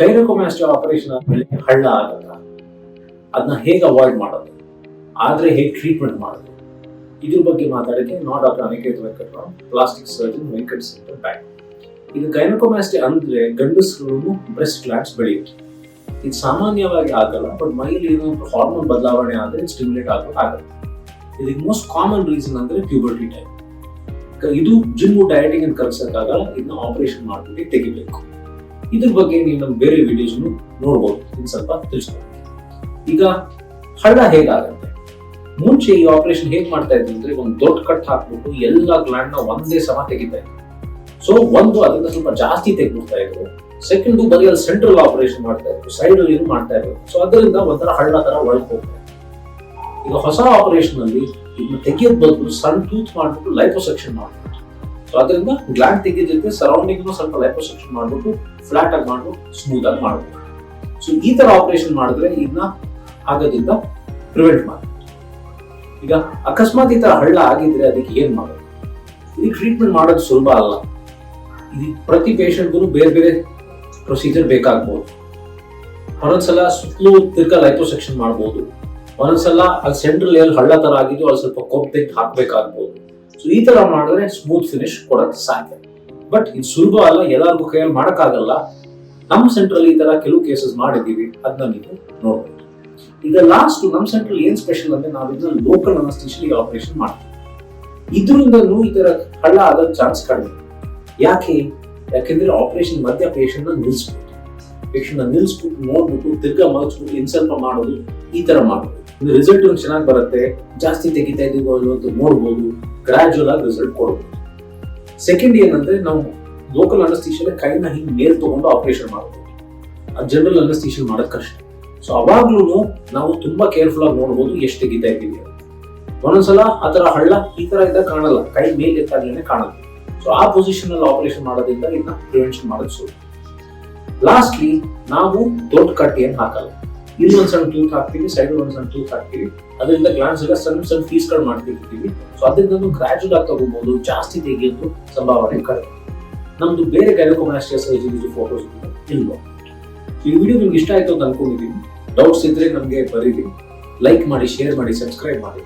ಗೈನಕೋಮ್ಯಾಸ್ಟಿ operation ಆದ್ಮೇಲೆ ಹಳ್ಳ ಆಗಲ್ಲ. ಅದನ್ನ ಹೇಗೆ ಅವಾಯ್ಡ್ ಮಾಡೋದು? ಆದ್ರೆ ಹೇಗೆ ಟ್ರೀಟ್ಮೆಂಟ್ ಮಾಡೋದು? ಇದ್ರ ಬಗ್ಗೆ ಮಾತಾಡಕ್ಕೆ ನಾ doctor Aniket Venkatarao plastic surgeon Venkat centre bank ಇದು ಗೈನಕೋಮ್ಯಾಸ್ಟಿ ಅಂದ್ರೆ ಗಂಡಸರು ಬ್ರೆಸ್ಟ್ ಗ್ಲಾಂಡ್ಸ್ ಬೆಳೆಯುತ್ತೆ. ಇದು ಸಾಮಾನ್ಯವಾಗಿ ಆಗಲ್ಲ ಬಟ್ ಮೈಲಿ ಏನೋ ಹಾರ್ಮೋನ್ ಬದಲಾವಣೆ ಆದರೆ ಸ್ಟಿಮ್ಯುಲೇಟ್ ಆಗೋದು ಆಗುತ್ತೆ ಇದಕ್ಕೆ ಮೋಸ್ಟ್ ಕಾಮನ್ ರೀಸನ್ ಅಂದ್ರೆ ಪ್ಯೂಬರ್ಟಿ ಟೈಮ್ ಇದು ಜಿಮ್ ಡಯಟಿಂಗ್ ಅನ್ನು ಕಲ್ಸಕ್ಕಾಗಲ್ಲ, ಇದನ್ನ ಆಪರೇಷನ್ ಮಾಡ್ಬಿಟ್ಟು ತೆಗಿಬೇಕು. ಇದ್ರ ಬಗ್ಗೆ ನೀವು ನಮ್ಮ ಬೇರೆ ವಿಡಿಯೋಸ್ ನೋಡ್ಬೋದು. ಸ್ವಲ್ಪ ತಿಳಿಸ್ಕೊಂಡು ಈಗ ಹಳ್ಳ ಹೇಗಾಗುತ್ತೆ? ಮುಂಚೆ ಈ ಆಪರೇಷನ್ ಹೇಗ್ ಮಾಡ್ತಾ ಇದ್ರು ಅಂದ್ರೆ ಒಂದು ದೊಡ್ಡ ಕಟ್ ಹಾಕ್ಬಿಟ್ಟು ಎಲ್ಲ ಗ್ಲ್ಯಾಂಡ್ನ ಒಂದೇ ಸಮ ತೆಗಿತಾ ಇದ್ರು ಸೊ ಒಂದು ಅದನ್ನ ಸ್ವಲ್ಪ ಜಾಸ್ತಿ ತೆಗೆದ್ಬಿಡ್ತಾ ಇದ್ರು. ಸೆಕೆಂಡ್ ಬರೀ ಅಲ್ಲಿ ಸೆಂಟ್ರಲ್ ಆಪರೇಷನ್ ಮಾಡ್ತಾ ಇದ್ರು. ಸೈಡ್ ಅಲ್ಲಿ ಮಾಡ್ತಾ ಇದ್ರು. ಸೊ ಅದರಿಂದ ಒಂಥರ ಹಳ್ಳ ತರ ಒಳಗೆ ಈಗ ಹೊಸ ಆಪರೇಷನ್ ಅಲ್ಲಿ ಇದನ್ನ ತೆಗಿಯೋದ್ ಬದಲು ಸಣ್ಣ ಟೂತ್ ಮಾಡ್ಬಿಟ್ಟು ಲೈಪೋಸೆಕ್ಷನ್ ಮಾಡ್ಬಿಟ್ಟು ಸೊ ಅದರಿಂದ ಗ್ಲ್ಯಾಂಡ್ ತೆಗೆದಿದ್ರೆ ಸರೌಂಡಿಂಗ್ ಸ್ವಲ್ಪ ಲೈಪೋಸೆಕ್ಷನ್ ಮಾಡ್ಬಿಟ್ಟು ಫ್ಲಾಟ್ ಆಗಿ ಮಾಡ್ಬಿಟ್ಟು ಸ್ಮೂತ್ ಆಗಿ ಮಾಡ್ಬೋದು. ಸೊ ಈ ತರ ಆಪರೇಷನ್ ಮಾಡಿದ್ರೆ ಇದನ್ನ ಆಗೋದ್ರಿಂದ ಪ್ರಿವೆಂಟ್ ಮಾಡಿ. ಈಗ ಅಕಸ್ಮಾತ್ ಈ ತರ ಹಳ್ಳ ಆಗಿದ್ರೆ ಅದಕ್ಕೆ ಏನ್ ಮಾಡೋದು? ಇದಕ್ಕೆ ಟ್ರೀಟ್ಮೆಂಟ್ ಮಾಡೋದು ಸುಲಭ ಅಲ್ಲ. ಇದು ಪ್ರತಿ ಪೇಷಂಟ್ಗೂ ಬೇರೆ ಬೇರೆ ಪ್ರೊಸೀಜರ್ ಬೇಕಾಗ್ಬೋದು. ಒಂದೊಂದ್ಸಲ ಸುತ್ತಲೂ ತಿರ್ಗ ಲೈಪೋಸೆಕ್ಷನ್ ಮಾಡ್ಬೋದು. ಒಂದೊಂದ್ಸಲ ಅಲ್ಲಿ ಸೆಂಟ್ರಲ್ ಎಲ್ಲಿ ಹಳ್ಳ ತರ ಆಗಿದ್ದು ಅಲ್ಲಿ ಸ್ವಲ್ಪ ಕೊಬ್ಬು ಹಾಕ್ಬೇಕಾಗ್ಬೋದು. ಸೊ ಈ ತರ ಮಾಡಿದ್ರೆ ಸ್ಮೂತ್ ಫಿನಿಶ್ ಕೊಡಕ್ಕೆ ಸಾಧ್ಯ. ಬಟ್ ಇದು ಸುಲಭ ಅಲ್ಲ, ಎಲ್ಲರಿಗೂ ಕೈಯಲ್ಲಿ ಮಾಡೋಕ್ಕಾಗಲ್ಲ. ನಮ್ಮ ಸೆಂಟ್ರಲ್ಲಿ ಈ ತರ ಕೆಲವು ಕೇಸಸ್ ಮಾಡಿದ್ದೀವಿ ಅದನ್ನ ನೀವು ನೋಡ್ಬೋದು. ಈಗ ಲಾಸ್ಟ್ ನಮ್ಮ ಸೆಂಟ್ರಲ್ ಏನ್ ಸ್ಪೆಷಲ್ ಅಂದ್ರೆ ನಾವು ಇದನ್ನ ಲೋಕಲ್ ಅನಸ್ಟಿಷನ್ ಆಪರೇಷನ್ ಮಾಡ್ತೀವಿ. ಇದರಿಂದನು ಈ ತರ ಹಳ್ಳ ಆಗೋ ಚಾನ್ಸ್ ಕಡಿಮೆ. ಯಾಕೆ? ಯಾಕೆಂದ್ರೆ ಆಪರೇಷನ್ ಮಧ್ಯ ಪೇಷಂಟ್ನ ನಿಲ್ಸ್ಬಿಟ್ಟು ಪೇಷಂಟ್ನ ನಿಲ್ಸ್ಬಿಟ್ಟು ನೋಡ್ಬಿಟ್ಟು ತಿರ್ಗಾ ಮಲಗಿಸ್ಬಿಟ್ಟು ಇನ್ಸಲ್ಪ ಮಾಡೋದು ಈ ತರ ಮಾಡೋದು ರಿಸಲ್ಟ್ ಒಂದು ಚೆನ್ನಾಗಿ ಬರುತ್ತೆ, ಜಾಸ್ತಿ ತೆಗಿತಾ ಇದೀವೋ ಅಂತ ನೋಡ್ಬೋದು ಗ್ರಾಜುವಲ್ ಆಗಿ ರಿಸಲ್ಟ್ ಕೊಡ್ಬೋದು. ಸೆಕೆಂಡ್ ಏನಂದ್ರೆ ನಾವು ಲೋಕಲ್ ಅನಸ್ತೀಶಿಯಲ್ ಕೈನ ಹಿಂಗೆ ಮೇಲ್ ತಗೊಂಡು ಆಪರೇಷನ್ ಮಾಡ್ಬೋದು. ಆ ಜನರಲ್ ಅನಸ್ತೀಶಿಯಲ್ ಮಾಡೋದು ಕಷ್ಟ. ಸೊ ಅವಾಗ್ಲೂ ನಾವು ತುಂಬಾ ಕೇರ್ಫುಲ್ ಆಗಿ ನೋಡ್ಬೋದು ಎಷ್ಟು ತೆಗಿತಾ ಇದ್ದೀವಿ. ಒಂದೊಂದ್ಸಲ ಆ ಹಳ್ಳ ಈ ತರ ಇದ್ದಾಗ ಕಾಣಲ್ಲ, ಕೈ ಮೇಲೆ ಎತ್ತಾಗ್ಲೇನೆ ಕಾಣಲ್ಲ. ಸೊ ಆ ಪೊಸಿಷನ್ ಅಲ್ಲಿ ಆಪರೇಷನ್ ಮಾಡೋದ್ರಿಂದ ಇದನ್ನ ಪ್ರಿವೆನ್ಷನ್ ಮಾಡೋದು ಲಾಸ್ಟ್ಲಿ ನಾವು ದೊಡ್ಡ ಕಟ್ ಏನ್ ಹಾಕಲ್ಲ. ಇಲ್ಲಿ ಒಂದ್ ಸಣ್ಣ ತೂತ್ ಹಾಕ್ತೀವಿ ಸೈಡ್ ಒಂದ್ ಸಣ್ಣ ತೂತ್ ಹಾಕ್ತೀವಿ. ಅದರಿಂದ ಗ್ಲಾನ್ಸ್ ಎಲ್ಲ ಸಣ್ಣ ಸಣ್ಣ ಫೀಸ್ಗಳು ಮಾಡ್ತಿರ್ತೀವಿ. ಸೊ ಅದರಿಂದ ಗ್ರಾಜುಯಲ್ ಆಗಿ ತಗೋಬಹುದು ಜಾಸ್ತಿ ತೆಗೆಯೋದು ಸಂಭಾವನೆ ಕಡಿಮೆ. ನಮ್ದು ಬೇರೆ ಗೈನಕೋಮಾಸ್ಟಿಯಾ ಸರ್ಜರಿ ಫೋಟೋಸ್ ಇಲ್ವೋ? ಈ ವಿಡಿಯೋ ನಿಮ್ಗೆ ಇಷ್ಟ ಆಯ್ತು ಅಂತ ಅನ್ಕೊಂಡಿದ್ದೀನಿ ಡೌಟ್ಸ್ ಇದ್ರೆ ನಮಗೆ ಬರೀರಿ. ಲೈಕ್ ಮಾಡಿ ಶೇರ್ ಮಾಡಿ ಸಬ್ಸ್ಕ್ರೈಬ್ ಮಾಡಿ.